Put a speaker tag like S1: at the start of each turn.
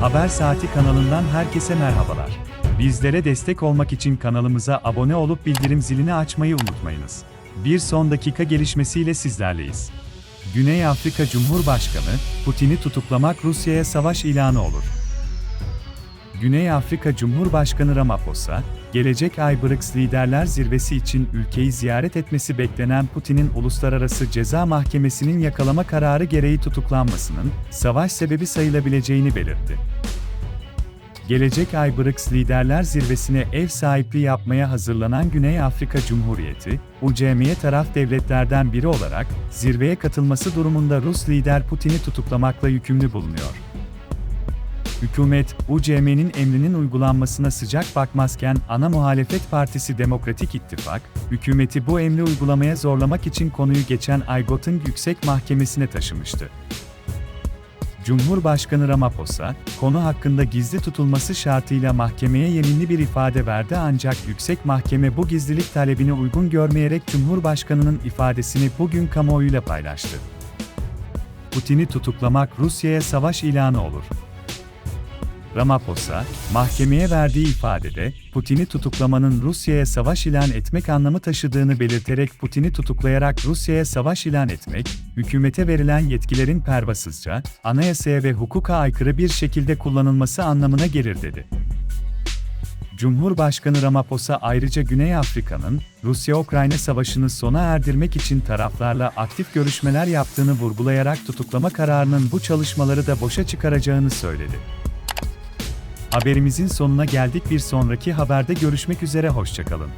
S1: Haber Saati kanalından herkese merhabalar. Bizlere destek olmak için kanalımıza abone olup bildirim zilini açmayı unutmayınız. Bir son dakika gelişmesiyle sizlerleyiz. Güney Afrika Cumhurbaşkanı, Putin'i tutuklamak Rusya'ya savaş ilanı olur. Güney Afrika Cumhurbaşkanı Ramaphosa, gelecek ay BRICS Liderler Zirvesi için ülkeyi ziyaret etmesi beklenen Putin'in Uluslararası Ceza Mahkemesi'nin yakalama kararı gereği tutuklanmasının savaş sebebi sayılabileceğini belirtti. Gelecek ay BRICS Liderler Zirvesi'ne ev sahipliği yapmaya hazırlanan Güney Afrika Cumhuriyeti, UCM'ye taraf devletlerden biri olarak zirveye katılması durumunda Rus lider Putin'i tutuklamakla yükümlü bulunuyor. Hükümet, UCM'nin emrinin uygulanmasına sıcak bakmazken ana muhalefet partisi Demokratik İttifak, hükümeti bu emri uygulamaya zorlamak için konuyu geçen ay GOT'un yüksek mahkemesine taşımıştı. Cumhurbaşkanı Ramaphosa, konu hakkında gizli tutulması şartıyla mahkemeye yeminli bir ifade verdi ancak yüksek mahkeme bu gizlilik talebini uygun görmeyerek Cumhurbaşkanının ifadesini bugün kamuoyuyla paylaştı. Putin'i tutuklamak Rusya'ya savaş ilanı olur. Ramaphosa, mahkemeye verdiği ifadede, Putin'i tutuklamanın Rusya'ya savaş ilan etmek anlamı taşıdığını belirterek Putin'i tutuklayarak Rusya'ya savaş ilan etmek, hükümete verilen yetkilerin pervasızca, anayasaya ve hukuka aykırı bir şekilde kullanılması anlamına gelir dedi. Cumhurbaşkanı Ramaphosa ayrıca Güney Afrika'nın, Rusya-Ukrayna savaşını sona erdirmek için taraflarla aktif görüşmeler yaptığını vurgulayarak tutuklama kararının bu çalışmaları da boşa çıkaracağını söyledi. Haberimizin sonuna geldik bir sonraki haberde görüşmek üzere hoşçakalın.